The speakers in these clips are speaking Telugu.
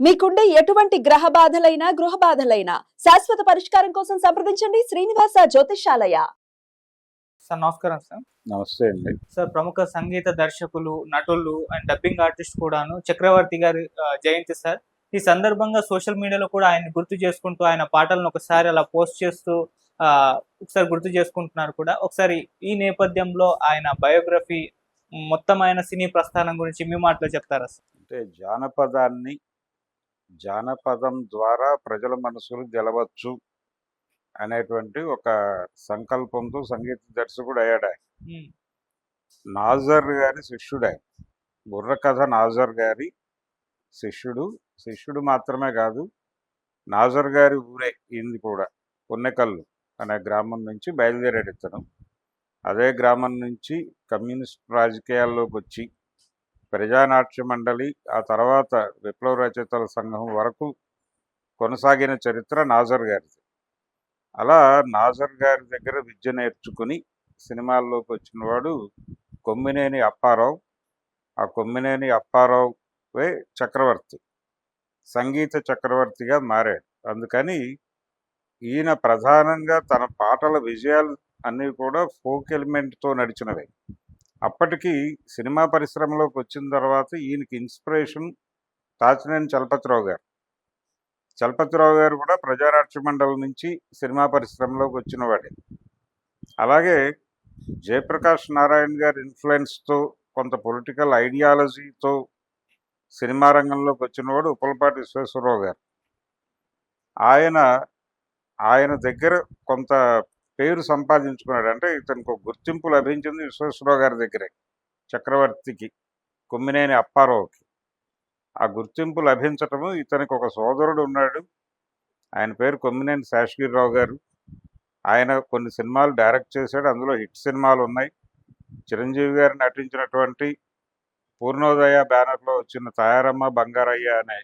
మీకుండే ఎటువంటి గ్రహ బాధలైనా గృహ బాధలైనా శాశ్వత పరిష్కారం కోసం సంప్రదించండి శ్రీనివాస జ్యోతిషాలయ. సార్ నమస్కారం సార్. నమస్తే అండి. సార్ ప్రముఖ సంగీత దర్శకులు నటులు అండ్ డబ్బింగ్ ఆర్టిస్ట్ కూడాను చక్రవర్తి గారి జయంతి సార్. ఈ సందర్భంగా సోషల్ మీడియాలో కూడా ఆయన గుర్తు చేసుకుంటూ ఆయన పాటలను ఒకసారి అలా పోస్ట్ చేస్తూ ఆ, ఒకసారి గుర్తు చేసుకుంటున్నారు కూడా. ఒకసారి ఈ నేపథ్యంలో ఆయన బయోగ్రఫీ మొత్తం ఆయన సినీ ప్రస్థానం గురించి మీ మాటలో చెప్తారా సార్? అంటే జానపదాన్ని జానపదం ద్వారా ప్రజల మనసులు గెలవచ్చు అనేటువంటి ఒక సంకల్పంతో సంగీత దర్శకుడు అయ్యాడు నాజర్ గారి శిష్యుడు. ఆయన బుర్రకథ నాజర్ గారి శిష్యుడు. శిష్యుడు మాత్రమే కాదు నాజర్ గారి ఊరే ఈయనది కూడా పున్నెకల్లు అనే గ్రామం నుంచి బయలుదేరాడు ఇతను. అదే గ్రామం నుంచి కమ్యూనిస్ట్ రాజకీయాల్లోకి వచ్చి ప్రజానాట్య మండలి ఆ తర్వాత విప్లవ రచయితల సంఘం వరకు కొనసాగిన చరిత్ర నాజర్ గారిది. అలా నాజర్ గారి దగ్గర విద్య నేర్చుకుని సినిమాల్లోకి వచ్చినవాడు కొమ్మినేని అప్పారావు. ఆ కొమ్మినేని అప్పారావువే చక్రవర్తి. సంగీత చక్రవర్తిగా మారాడు. అందుకని ఈయన ప్రధానంగా తన పాటల విజయాలు అన్నీ కూడా ఫోక్ ఎలిమెంట్తో నడిచినవి. అప్పటికి సినిమా పరిశ్రమలోకి వచ్చిన తర్వాత ఈయనకి ఇన్స్పిరేషన్ తాచినేని చలపతిరావు గారు. చలపతిరావు గారు కూడా ప్రజారాక్ష మండలం నుంచి సినిమా పరిశ్రమలోకి వచ్చినవాడే. అలాగే జయప్రకాష్ నారాయణ గారి ఇన్ఫ్లుయెన్స్తో కొంత పొలిటికల్ ఐడియాలజీతో సినిమా రంగంలోకి వచ్చినవాడు ఉప్పలపాటి విశ్వేశ్వరరావు గారు. ఆయన ఆయన దగ్గర కొంత పేరు సంపాదించుకున్నాడు అంటే ఇతనికి ఒక గుర్తింపు లభించింది విశ్వేశ్వరరావు గారి దగ్గరే చక్రవర్తికి కొమ్మినేని అప్పారావుకి. ఆ గుర్తింపు లభించటము ఇతనికి ఒక సోదరుడు ఉన్నాడు. ఆయన పేరు కొమ్మినేని శేషగిరిరావు గారు. ఆయన కొన్ని సినిమాలు డైరెక్ట్ చేశాడు. అందులో హిట్ సినిమాలు ఉన్నాయి. చిరంజీవి గారు నటించినటువంటి పూర్ణోదయ బ్యానర్లో వచ్చిన తయారమ్మ బంగారయ్య అనే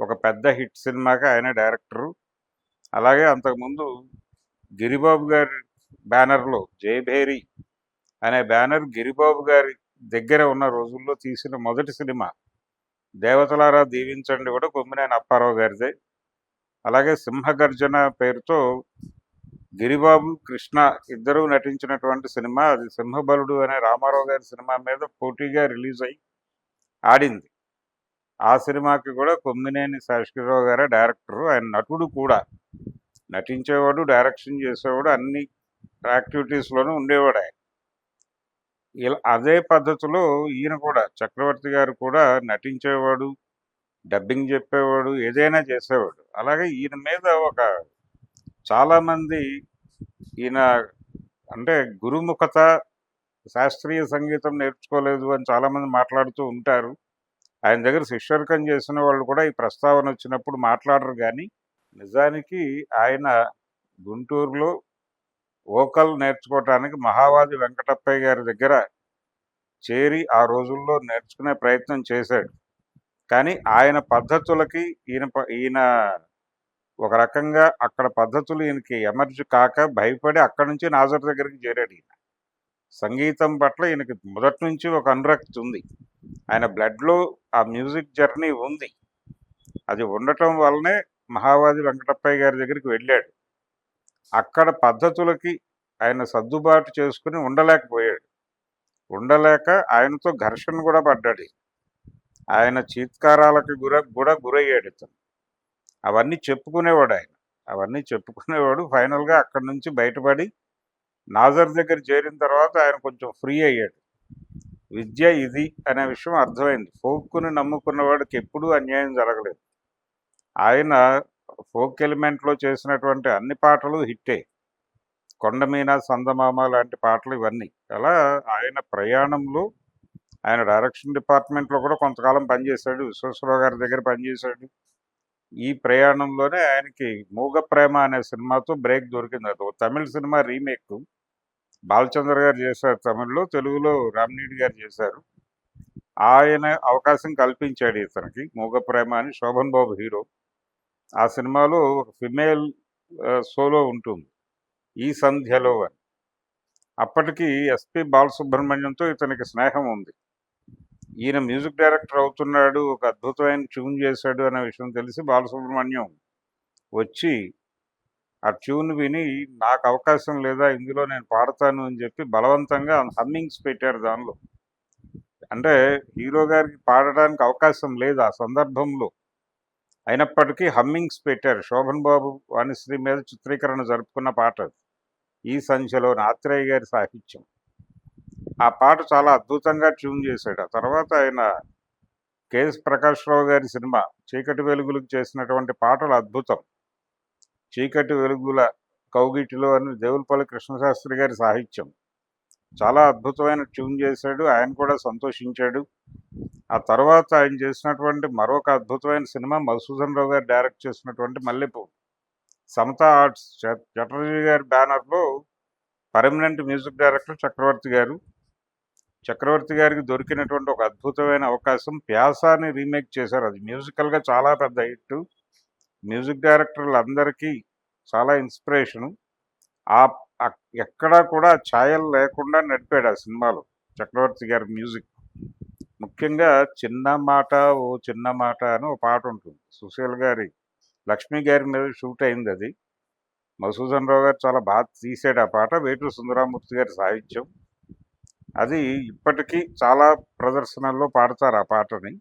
ఒక పెద్ద హిట్ సినిమాకి ఆయన డైరెక్టరు. అలాగే అంతకుముందు గిరిబాబు గారి బ్యానర్లో జయభేరి అనే బ్యానర్ గిరిబాబు గారి దగ్గర ఉన్న రోజుల్లో తీసిన మొదటి సినిమా. దేవతలారా దీవించండి కూడా కొమ్మినేని అప్పారావు గారిదే. అలాగే సింహగర్జన పేరుతో గిరిబాబు కృష్ణ ఇద్దరూ నటించినటువంటి సినిమా అది. సింహబలుడు అనే రామారావు గారి సినిమా మీద పోటీగా రిలీజ్ అయ్యి ఆడింది. ఆ సినిమాకి కూడా కొమ్మినేని శేషగిరిరావు గారే డైరెక్టరు. ఆయన నటుడు కూడా. నటించేవాడు డైరెక్షన్ చేసేవాడు అన్ని యాక్టివిటీస్లోనూ ఉండేవాడు ఆయన. ఇలా అదే పద్ధతిలో ఈయన కూడా చక్రవర్తి గారు కూడా నటించేవాడు డబ్బింగ్ చెప్పేవాడు ఏదైనా చేసేవాడు. అలాగే ఈయన మీద ఒక చాలామంది ఈయన అంటే గురుముఖత శాస్త్రీయ సంగీతం నేర్చుకోలేదు అని చాలామంది మాట్లాడుతూ ఉంటారు. ఆయన దగ్గర శిష్యర్కం చేసిన వాళ్ళు కూడా ఈ ప్రస్తావన వచ్చినప్పుడు మాట్లాడరు కానీ నిజానికి ఆయన గుంటూరులో వోకల్ నేర్చుకోవటానికి మహావాది వెంకటప్పయ్య గారి దగ్గర చేరి ఆ రోజుల్లో నేర్చుకునే ప్రయత్నం చేశాడు. కానీ ఆయన పద్ధతులకి ఈయన ప- ఈయన ఒక రకంగా అక్కడ పద్ధతులు ఈయనకి ఎమర్జ్ కాక భయపడి అక్కడి నుంచి నాజర్ దగ్గరికి చేరాడు ఈయన. సంగీతం పట్ల ఈయనకి మొదటి నుంచి ఒక అనురక్తి ఉంది. ఆయన బ్లడ్లో ఆ మ్యూజిక్ జర్నీ ఉంది. అది ఉండటం వల్లనే మహావాది వెంకటప్పయ్య గారి దగ్గరికి వెళ్ళాడు. అక్కడ పద్ధతులకి ఆయన సర్దుబాటు చేసుకుని ఉండలేకపోయాడు. ఉండలేక ఆయనతో ఘర్షణ కూడా పడ్డాడు. ఆయన చీత్కారాలకు గుర కూడా గురయ్యాడు ఇతను. అవన్నీ చెప్పుకునేవాడు ఆయన. అవన్నీ చెప్పుకునేవాడు. ఫైనల్గా అక్కడి నుంచి బయటపడి నాజర్ దగ్గర చేరిన తర్వాత ఆయన కొంచెం ఫ్రీ అయ్యాడు. విద్య ఇది అనే విషయం అర్థమైంది. ఫోక్కుని నమ్ముకున్న వాడికి ఎప్పుడూ అన్యాయం జరగలేదు. ఆయన ఫోక్ ఎలిమెంట్లో చేసినటువంటి అన్ని పాటలు హిట్టే. కొండమీన సందమామ లాంటి పాటలు ఇవన్నీ. అలా ఆయన ప్రయాణంలో ఆయన డైరెక్షన్ డిపార్ట్మెంట్లో కూడా కొంతకాలం పనిచేశాడు. విశ్వేశ్వరరావు గారి దగ్గర పనిచేశాడు. ఈ ప్రయాణంలోనే ఆయనకి మూగ ప్రేమ అనే సినిమాతో బ్రేక్ దొరికింది. అది తమిళ సినిమా రీమేక్. బాలచంద్ర గారు చేశారు తమిళ్ళో తెలుగులో రామ్నీడి గారు చేశారు. ఆయన అవకాశం కల్పించాడు ఇతనికి. మూగ ప్రేమ అని శోభన్ బాబు హీరో. ఆ సినిమాలో ఒక ఫిమేల్ సోలో ఉంటుంది. ఈ సంధ్యలో అని. అప్పటికి ఎస్పి బాలసుబ్రహ్మణ్యంతో ఇతనికి స్నేహం ఉంది. ఈయన మ్యూజిక్ డైరెక్టర్ అవుతున్నాడు ఒక అద్భుతమైన ట్యూన్ చేశాడు అనే విషయం తెలిసి బాలసుబ్రహ్మణ్యం వచ్చి ఆ ట్యూన్ విని నాకు అవకాశం లేదా ఇందులో నేను పాడతాను అని చెప్పి బలవంతంగా హమ్మింగ్స్ పెట్టారు దానిలో. అంటే హీరో గారికి పాడడానికి అవకాశం లేదు ఆ సందర్భంలో. అయినప్పటికీ హమ్మింగ్స్ పెట్టారు. శోభన్ బాబు వాణిశ్రీ మీద చిత్రీకరణ జరుపుకున్న పాట అది. ఈ సంఖ్యలో ఆత్రేయ గారి సాహిత్యం. ఆ పాట చాలా అద్భుతంగా ట్యూన్ చేశాడు. ఆ తర్వాత ఆయన కేఎస్ ప్రకాశ్రావు గారి సినిమా చీకటి వెలుగులకు చేసినటువంటి పాటలు అద్భుతం. చీకటి వెలుగుల కౌగిటిలో అని దేవులపల్లి కృష్ణశాస్త్రి గారి సాహిత్యం. చాలా అద్భుతమైన ట్యూన్ చేశాడు. ఆయన కూడా సంతోషించాడు. ఆ తర్వాత ఆయన చేసినటువంటి మరొక అద్భుతమైన సినిమా మధుసూదన్ రావు గారు డైరెక్ట్ చేసినటువంటి మల్లెపూ. సమతా ఆర్ట్స్ చటర్జీ గారి బ్యానర్లో పర్మనెంట్ మ్యూజిక్ డైరెక్టర్ చక్రవర్తి గారు. చక్రవర్తి గారికి దొరికినటువంటి ఒక అద్భుతమైన అవకాశం ప్యాసాని రీమేక్ చేశారు. అది మ్యూజికల్గా చాలా పెద్ద హిట్. మ్యూజిక్ డైరెక్టర్లు అందరికీ చాలా ఇన్స్పిరేషను. ఆ- ఎక్కడా కూడా ఛాయలు లేకుండా నడిపాడు ఆ సినిమాలో. చక్రవర్తి గారి మ్యూజిక్. ముఖ్యంగా చిన్న మాట ఓ చిన్న మాట అని ఓ పాట ఉంటుంది. సుశీల్ గారి లక్ష్మి గారి మీద షూట్ అయింది అది. మధుసూదన్ రావు గారు చాలా బాగా తీసాడు ఆ పాట. వేటూరు సుందరామూర్తి గారి సాహిత్యం. అది ఇప్పటికీ చాలా ప్రదర్శనల్లో పాడతారు ఆ పాటని.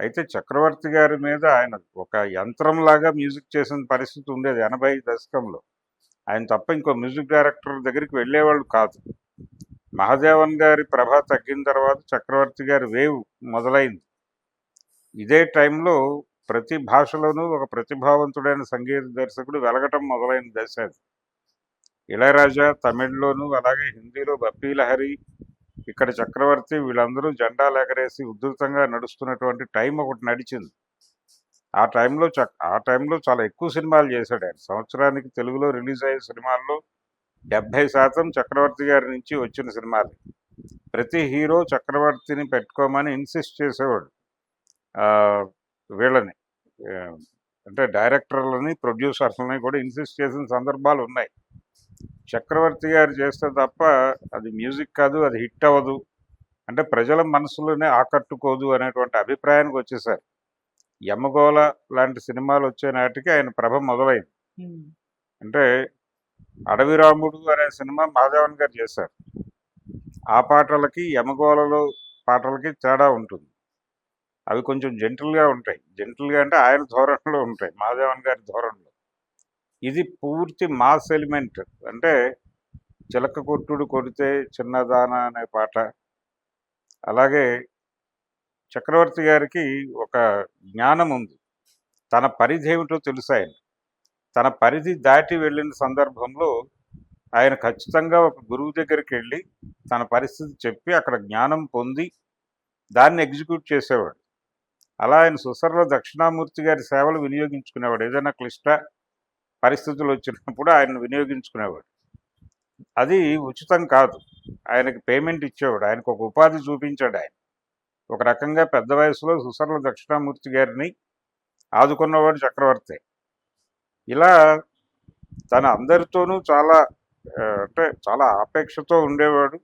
అయితే చక్రవర్తి గారి మీద ఆయన ఒక యంత్రంలాగా మ్యూజిక్ చేసిన పరిస్థితి ఉండేది ఎనభై దశకంలో. ఆయన తప్ప ఇంకో మ్యూజిక్ డైరెక్టర్ దగ్గరికి వెళ్ళేవాళ్ళు కాదు. మహాదేవన్ గారి ప్రభ తగ్గిన తర్వాత చక్రవర్తి గారి వేవ్ మొదలైంది. ఇదే టైంలో ప్రతి భాషలోనూ ఒక ప్రతిభావంతుడైన సంగీత దర్శకుడు వెలగటం మొదలైన దశ అది. ఇళయరాజా తమిళ్ళోను అలాగే హిందీలో బప్పీ లహరి ఇక్కడ చక్రవర్తి వీళ్ళందరూ జెండాలు ఎగరేసి ఉధృతంగా నడుస్తున్నటువంటి టైం ఒకటి నడిచింది. ఆ టైంలో చక్ ఆ టైంలో చాలా ఎక్కువ సినిమాలు చేశాడు ఆయన. సంవత్సరానికి తెలుగులో రిలీజ్ అయ్యే సినిమాల్లో డెబ్భై శాతం చక్రవర్తి గారి నుంచి వచ్చిన సినిమాలు. ప్రతి హీరో చక్రవర్తిని పెట్టుకోమని ఇన్సిస్ట్ చేసేవాడు. వీళ్ళని. అంటే డైరెక్టర్లని ప్రొడ్యూసర్లని కూడా ఇన్సిస్ట్ చేసిన సందర్భాలు ఉన్నాయి. చక్రవర్తి గారు చేస్తే తప్ప అది మ్యూజిక్ కాదు అది హిట్ అవ్వదు. అంటే ప్రజల మనసులోనే ఆకట్టుకోదు అనేటువంటి అభిప్రాయానికి వచ్చేసారు. యమగోళ లాంటి సినిమాలు వచ్చే నాటికి ఆయన ప్రభ మొదలైంది. అంటే అడవి రాముడు అనే సినిమా మాధవన్ గారు చేశారు. ఆ పాటలకి యమగోళలో పాటలకి తేడా ఉంటుంది. అవి కొంచెం జెంటిల్గా ఉంటాయి. జెంటిల్గా అంటే ఆయన ధోరణిలో ఉంటాయి మాధవన్ గారి ధోరణిలో. ఇది పూర్తి మాస్ ఎలిమెంట్. అంటే చిలక కొట్టుడు కొడితే చిన్నదాన అనే పాట. అలాగే చక్రవర్తి గారికి ఒక జ్ఞానం ఉంది తన పరిధి ఏమిటో తెలుసు ఆయన? తన పరిధి దాటి వెళ్ళిన సందర్భంలో ఆయన ఖచ్చితంగా ఒక గురువు దగ్గరికి వెళ్ళి తన పరిస్థితి చెప్పి అక్కడ జ్ఞానం పొంది దాన్ని ఎగ్జిక్యూట్ చేసేవాడు. అలా ఆయన సుసర్ల దక్షిణామూర్తి గారి సేవలు వినియోగించుకునేవాడు. ఏదైనా క్లిష్ట పరిస్థితులు వచ్చినప్పుడు ఆయన వినియోగించుకునేవాడు. అది ఉచితం కాదు. ఆయనకి పేమెంట్ ఇచ్చేవాడు. ఆయనకు ఒక ఉపాధి చూపించాడు ఆయన. ఒక రకంగా పెద్ద వయసులో సుసర్ల దక్షిణామూర్తి గారిని ఆదుకున్నవాడు చక్రవర్తి. ఇలా తన అందరితోనూ చాలా అంటే చాలా ఆపేక్షతో ఉండేవాడు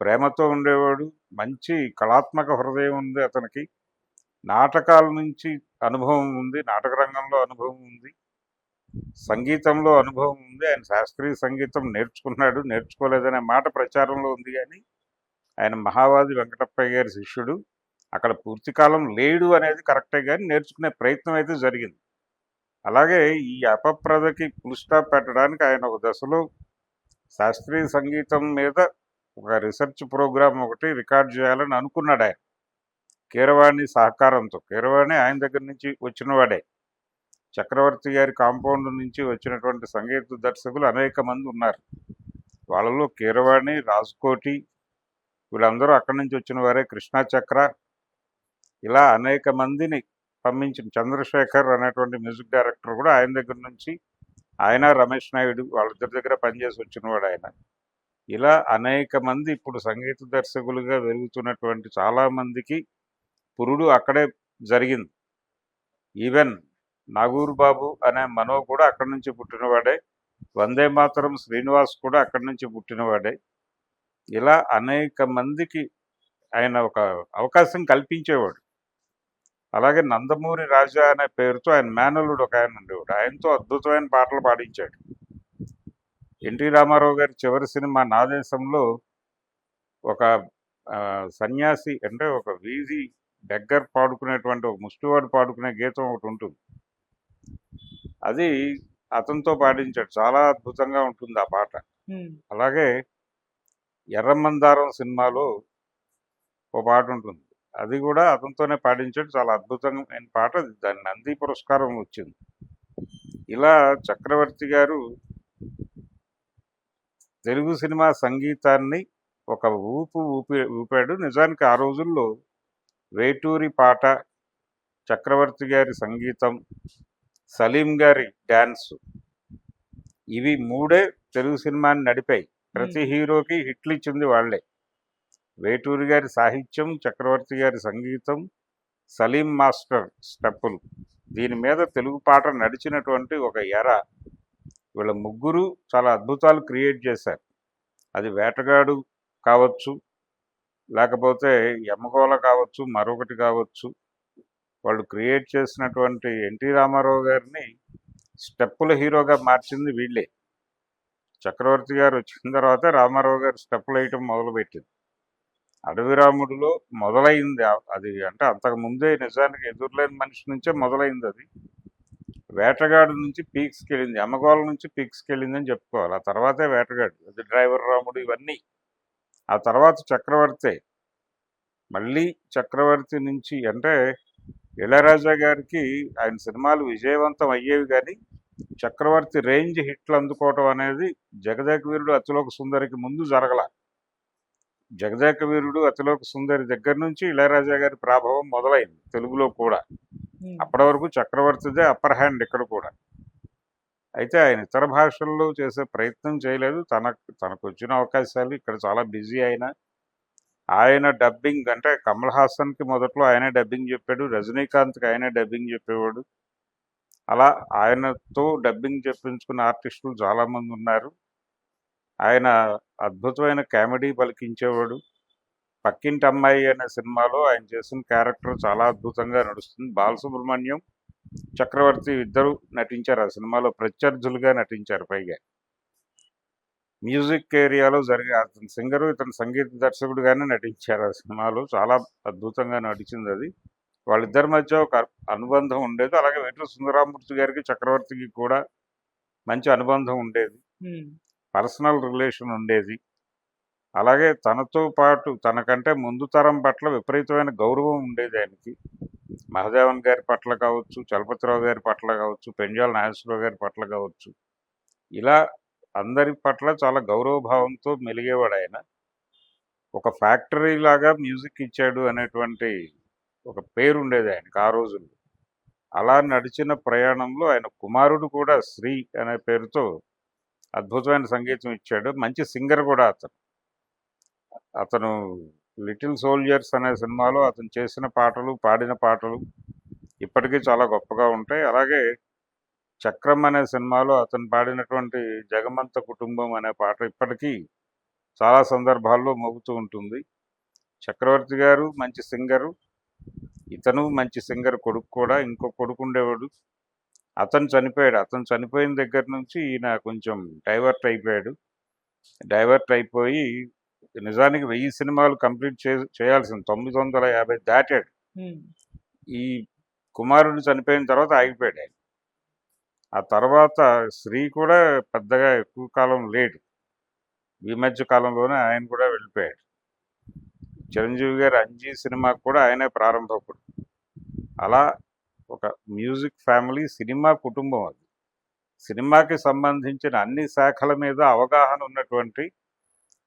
ప్రేమతో ఉండేవాడు మంచి కళాత్మక హృదయం ఉంది అతనికి. నాటకాల నుంచి అనుభవం ఉంది నాటక రంగంలో అనుభవం ఉంది సంగీతంలో అనుభవం ఉంది. ఆయన శాస్త్రీయ సంగీతం నేర్చుకున్నాడు నేర్చుకోలేదనే మాట ప్రచారంలో ఉంది కానీ ఆయన మహావాది వెంకటప్పయ్య గారి శిష్యుడు. అక్కడ పూర్తికాలం లేడు అనేది కరెక్టే కానీ నేర్చుకునే ప్రయత్నం అయితే జరిగింది. అలాగే ఈ అపప్రదకి ఫుల్ స్టాప్ పెట్టడానికి ఆయన ఒక దశలో శాస్త్రీయ సంగీతం మీద ఒక రీసెర్చ్ ప్రోగ్రామ్ ఒకటి రికార్డ్ చేయాలని అనుకున్నాడు ఆయన. కీరవాణి సహకారంతో. కీరవాణి ఆయన దగ్గర నుంచి వచ్చినవాడే. చక్రవర్తి గారి కాంపౌండ్ నుంచి వచ్చినటువంటి సంగీత దర్శకులు అనేక మంది ఉన్నారు. వాళ్ళలో కీరవాణి రాజ్కోటి వీళ్ళందరూ అక్కడి నుంచి వచ్చిన వారే కృష్ణా చక్ర. ఇలా అనేక మందిని పంపించిన చంద్రశేఖర్ అనేటువంటి మ్యూజిక్ డైరెక్టర్ కూడా ఆయన దగ్గర నుంచి ఆయన రమేష్ నాయుడు వాళ్ళిద్దరి దగ్గర పనిచేసి వచ్చినవాడు ఆయన. ఇలా అనేక మంది ఇప్పుడు సంగీత దర్శకులుగా వెలుగుతున్నటువంటి చాలా మందికి పురుడు అక్కడే జరిగింది. ఈవెన్ నాగూరు బాబు అనే మనో కూడా అక్కడి నుంచి పుట్టినవాడే. వందే మాతరం శ్రీనివాస్ కూడా అక్కడి నుంచి పుట్టినవాడే. ఇలా అనేక మందికి ఆయన ఒక అవకాశం కల్పించేవాడు. అలాగే నందమూరి రాజా అనే పేరుతో ఆయన మేనల్లుడు ఒక ఆయన ఉండేవాడు. ఆయనతో అద్భుతమైన పాటలు పాడించాడు. ఎన్టీ రామారావు గారి చివరి సినిమా నాదేశంలో ఒక ఆ, సన్యాసి అంటే ఒక వీధి దగ్గర పాడుకునేటువంటి ఒక ముష్టివాడు పాడుకునే గీతం ఒకటి ఉంటుంది. అది అతనితో పాడించాడు. చాలా అద్భుతంగా ఉంటుంది ఆ పాట. అలాగే ఎర్రమందారం సినిమాలో ఒక పాట ఉంటుంది. అది కూడా అతనితోనే పాటించాడు చాలా అద్భుతమైన పాట దాని నంది పురస్కారం వచ్చింది. ఇలా చక్రవర్తి గారు తెలుగు సినిమా సంగీతాన్ని ఒక ఊపు ఊపి ఊపాడు. నిజానికి ఆ రోజుల్లో వేటూరి పాట చక్రవర్తి గారి సంగీతం సలీం గారి డ్యాన్స్ ఇవి మూడే తెలుగు సినిమాని నడిపాయి. ప్రతి హీరోకి హిట్లు ఇచ్చింది వాళ్ళే. వేటూరి గారి సాహిత్యం చక్రవర్తి గారి సంగీతం సలీం మాస్టర్ స్టెప్పులు. దీని మీద తెలుగు పాట నడిచినటువంటి ఒక ఎర. వీళ్ళ ముగ్గురు చాలా అద్భుతాలు క్రియేట్ చేశారు. అది వేటగాడు కావచ్చు లేకపోతే యమగోళ కావచ్చు మరొకటి కావచ్చు. వాళ్ళు క్రియేట్ చేసినటువంటి ఎన్టీ రామారావు గారిని స్టెప్పుల హీరోగా మార్చింది వీళ్ళే. చక్రవర్తి గారు వచ్చిన తర్వాత రామారావు గారు స్టెప్పులు వేయటం మొదలుపెట్టింది. అడవి రాముడిలో మొదలైంది అది అంటే అంతకు ముందే నిజానికి ఎదురులేని మనిషి నుంచే మొదలైంది అది. వేటగాడు నుంచి పీక్స్కి వెళ్ళింది అమ్మగోళ నుంచి పీక్స్కి వెళ్ళింది అని చెప్పుకోవాలి. ఆ తర్వాతే వేటగాడు అది డ్రైవర్ రాముడు ఇవన్నీ. ఆ తర్వాత చక్రవర్తే. మళ్ళీ చక్రవర్తి నుంచి అంటే ఇళరాజా గారికి ఆయన సినిమాలు విజయవంతం అయ్యేవి కానీ చక్రవర్తి రేంజ్ హిట్లు అందుకోవటం అనేది జగదేక వీరుడు అతిలోక సుందరికి ముందు జరగల. జగదేక వీరుడు అతిలోక సుందరి దగ్గర నుంచి ఇళయరాజా గారి ప్రభావం మొదలైంది తెలుగులో కూడా. అప్పటి వరకు చక్రవర్తిదే అప్పర్ హ్యాండ్ ఇక్కడ కూడా. అయితే ఆయన ఇతర భాషల్లో చేసే ప్రయత్నం చేయలేదు. తన తనకు వచ్చిన అవకాశాలు ఇక్కడ చాలా బిజీ అయినా ఆయన డబ్బింగ్ అంటే కమల్ హాసన్కి మొదట్లో ఆయనే డబ్బింగ్ చెప్పాడు రజనీకాంత్కి ఆయనే డబ్బింగ్ చెప్పేవాడు. అలా ఆయనతో డబ్బింగ్ చెప్పించుకున్న ఆర్టిస్టులు చాలామంది ఉన్నారు. ఆయన అద్భుతమైన కామెడీ పలికించేవాడు. పక్కింటి అమ్మాయి అనే సినిమాలో ఆయన చేసిన క్యారెక్టర్ చాలా అద్భుతంగా నడుస్తుంది. బాలసుబ్రహ్మణ్యం చక్రవర్తి ఇద్దరు నటించారు. ఆ సినిమాలో ప్రత్యర్థులుగా నటించారు పైగా. మ్యూజిక్ ఏరియాలో జరిగే అతను సింగరు ఇతను సంగీత దర్శకుడుగానే నటించారు ఆ సినిమాలో. చాలా అద్భుతంగా నటించింది అది. వాళ్ళిద్దరి మధ్య ఒక అనుబంధం ఉండేది. అలాగే వెంకట సుందరామూర్తి గారికి చక్రవర్తికి కూడా మంచి అనుబంధం ఉండేది. పర్సనల్ రిలేషన్ ఉండేది. అలాగే తనతో పాటు తనకంటే ముందు తరం పట్ల విపరీతమైన గౌరవం ఉండేది ఆయనకి. మహదేవన్ గారి పట్ల కావచ్చు చలపతిరావు గారి పట్ల కావచ్చు పెంజాల నాగేశ్వరరావు గారి పట్ల కావచ్చు. ఇలా అందరి పట్ల చాలా గౌరవభావంతో మెలిగేవాడు ఆయన. ఒక ఫ్యాక్టరీ లాగా మ్యూజిక్ ఇచ్చాడు అనేటువంటి ఒక పేరు ఉండేది ఆయనకు ఆ రోజుల్లో. అలా నడిచిన ప్రయాణంలో ఆయన కుమారుడు కూడా శ్రీ అనే పేరుతో అద్భుతమైన సంగీతం ఇచ్చాడు. మంచి సింగర్ కూడా అతను. అతను లిటిల్ సోల్జర్స్ అనే సినిమాలో అతను చేసిన పాటలు పాడిన పాటలు ఇప్పటికీ చాలా గొప్పగా ఉంటాయి. అలాగే చక్రం అనే సినిమాలో అతను పాడినటువంటి జగమంత కుటుంబం అనే పాట ఇప్పటికీ చాలా సందర్భాల్లో మోగుతూ ఉంటుంది. చక్రవర్తి గారు మంచి సింగరు. ఇతను మంచి సింగర్ కొడుకు కూడా ఇంకో కొడుకు ఉండేవాడు. అతను చనిపోయాడు. అతను చనిపోయిన దగ్గర నుంచి ఈయన కొంచెం డైవర్ట్ అయిపోయాడు. డైవర్ట్ అయిపోయి నిజానికి వెయ్యి సినిమాలు కంప్లీట్ చే చేయాల్సింది. తొమ్మిది వందల యాభై దాటాడు. ఈ కుమారుడు చనిపోయిన తర్వాత ఆగిపోయాడు ఆయన. ఆ తర్వాత శ్రీ కూడా పెద్దగా ఎక్కువ కాలం లేడు ఈ మధ్య కాలంలోనే ఆయన కూడా వెళ్ళిపోయాడు. చిరంజీవి గారి అంజీ సినిమా కూడా ఆయనే ప్రారంభకుడు. అలా ఒక మ్యూజిక్ ఫ్యామిలీ సినిమా కుటుంబం అది. సినిమాకి సంబంధించిన అన్ని శాఖల మీద అవగాహన ఉన్నటువంటి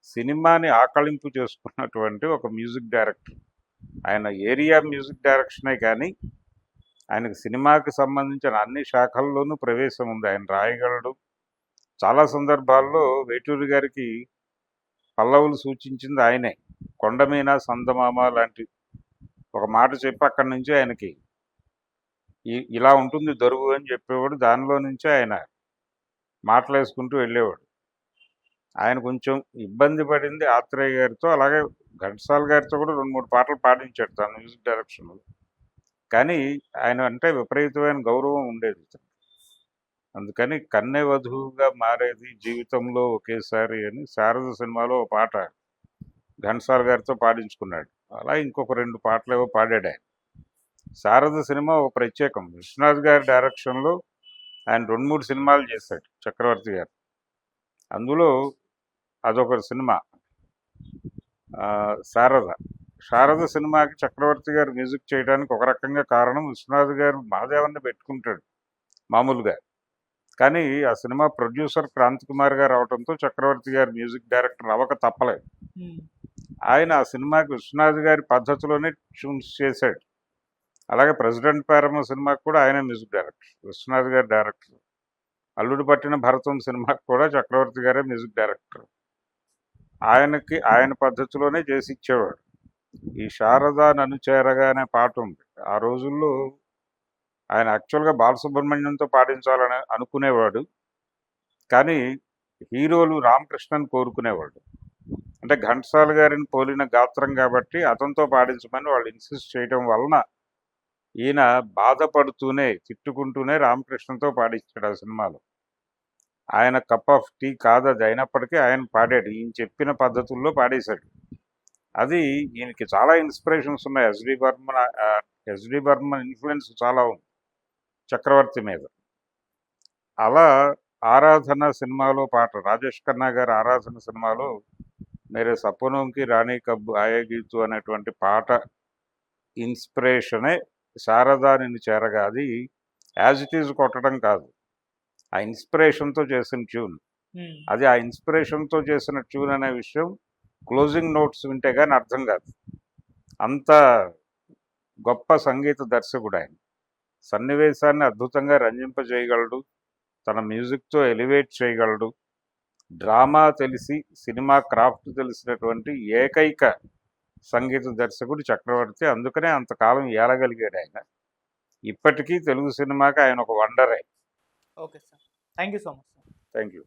సినిమాని ఆకళింపు చేసుకున్నటువంటి ఒక మ్యూజిక్ డైరెక్టర్. ఆయన ఏరియా మ్యూజిక్ డైరెక్షనే కానీ ఆయనకు సినిమాకి సంబంధించిన అన్ని శాఖల్లోనూ ప్రవేశం ఉంది. ఆయన రాయగలడు. చాలా సందర్భాల్లో వేటూరి గారికి పల్లవులు సూచించింది ఆయనే. కొండమీన సందమామ లాంటి ఒక మాట చెప్పి అక్కడి నుంచి ఆయనకి ఇలా ఉంటుంది దొరువు అని చెప్పేవాడు. దానిలో నుంచే ఆయన మాటలు వేసుకుంటూ వెళ్ళేవాడు. ఆయన కొంచెం ఇబ్బంది పడింది ఆత్రేయ గారితో అలాగే ఘంటసాల గారితో కూడా రెండు మూడు పాటలు పాటించాడు తన మ్యూజిక్ డైరెక్షన్లో. కానీ ఆయన అంటే విపరీతమైన గౌరవం ఉండేది అందుకని కన్నె వధువుగా మారేది జీవితంలో ఒకేసారి అని శారద సినిమాలో ఒక పాట ఘంటసాల గారితో పాడించుకున్నాడు. అలా ఇంకొక రెండు పాటలు ఏవో పాడాడు ఆయన. శారద సినిమా ఒక ప్రత్యేకం. విశ్వనాథ్ గారి డైరెక్షన్లో ఆయన రెండు మూడు సినిమాలు చేశాడు చక్రవర్తి గారు. అందులో అదొక సినిమా. శారద. శారద సినిమాకి చక్రవర్తి గారు మ్యూజిక్ చేయడానికి ఒక రకంగా కారణం విశ్వనాథ్ గారు మహాదేవన్ని పెట్టుకుంటాడు మామూలుగా. కానీ ఆ సినిమా ప్రొడ్యూసర్ క్రాంతి కుమార్ గారు అవడంతో చక్రవర్తి గారు మ్యూజిక్ డైరెక్టర్ అవ్వక తప్పలేదు. ఆయన ఆ సినిమాకి విశ్వనాథ్ గారి పద్ధతిలోనే ట్యూన్స్ చేశాడు. అలాగే ప్రెసిడెంట్ పేరమ్మ సినిమాకి కూడా ఆయన మ్యూజిక్ డైరెక్టర్ విశ్వనాథ్ గారి డైరెక్టర్. అల్లుడు పట్టిన భరతం సినిమాకి కూడా చక్రవర్తి గారే మ్యూజిక్ డైరెక్టర్. ఆయనకి ఆయన పద్ధతిలోనే చేసి ఇచ్చేవాడు. ఈ శారద నన్ను చేరగా అనే పాట ఉంది. ఆ రోజుల్లో ఆయన యాక్చువల్గా బాలసుబ్రహ్మణ్యంతో పాటించాలని అనుకునేవాడు. కానీ హీరోలు రామకృష్ణని కోరుకునేవాడు అంటే ఘంటసాల గారిని పోలిన గాత్రం కాబట్టి అతనితో పాటించమని వాళ్ళు ఇన్సిస్ట్ చేయడం వలన ఈయన బాధపడుతూనే తిట్టుకుంటూనే రామకృష్ణతో పాడించాడు ఆ సినిమాలో. ఆయన కప్ ఆఫ్ టీ కాదు అది అయినప్పటికీ ఆయన పాడాడు. ఈయన చెప్పిన పద్ధతుల్లో పాడేశాడు. అది ఈయనకి చాలా ఇన్స్పిరేషన్స్ ఉన్నాయి. SD Burman SD Burman influence చాలా ఉంది. చక్రవర్తి మీద. అలా ఆరాధన సినిమాలో పాట రాజేష్ ఖన్నా గారి ఆరాధన సినిమాలో మేరే సపనోంకి రాణి కబ్బు ఆయే గీతు అనేటువంటి పాట ఇన్స్పిరేషనే శారదా నిన్ను చేరగా. అది యాజ్ ఇట్ ఈజ్ కొట్టడం కాదు. ఆ ఇన్స్పిరేషన్తో చేసిన ట్యూన్. అది ఆ ఇన్స్పిరేషన్తో చేసిన ట్యూన్ అనే విషయం క్లోజింగ్ నోట్స్ వింటే కానీ అర్థం కాదు. అంత గొప్ప సంగీత దర్శకుడు ఆయన. సన్నివేశాన్ని అద్భుతంగా రంజింపజేయగలడు. తన మ్యూజిక్తో ఎలివేట్ చేయగలడు. డ్రామా తెలిసి సినిమా క్రాఫ్ట్ తెలిసినటువంటి ఏకైక సంగీత దర్శకుడు చక్రవర్తి. అందుకనే అంతకాలం ఏలగలిగాడు ఆయన. ఇప్పటికీ తెలుగు సినిమాకి ఆయన ఒక వండరే. Okay sir. Thank you so much sir. Thank you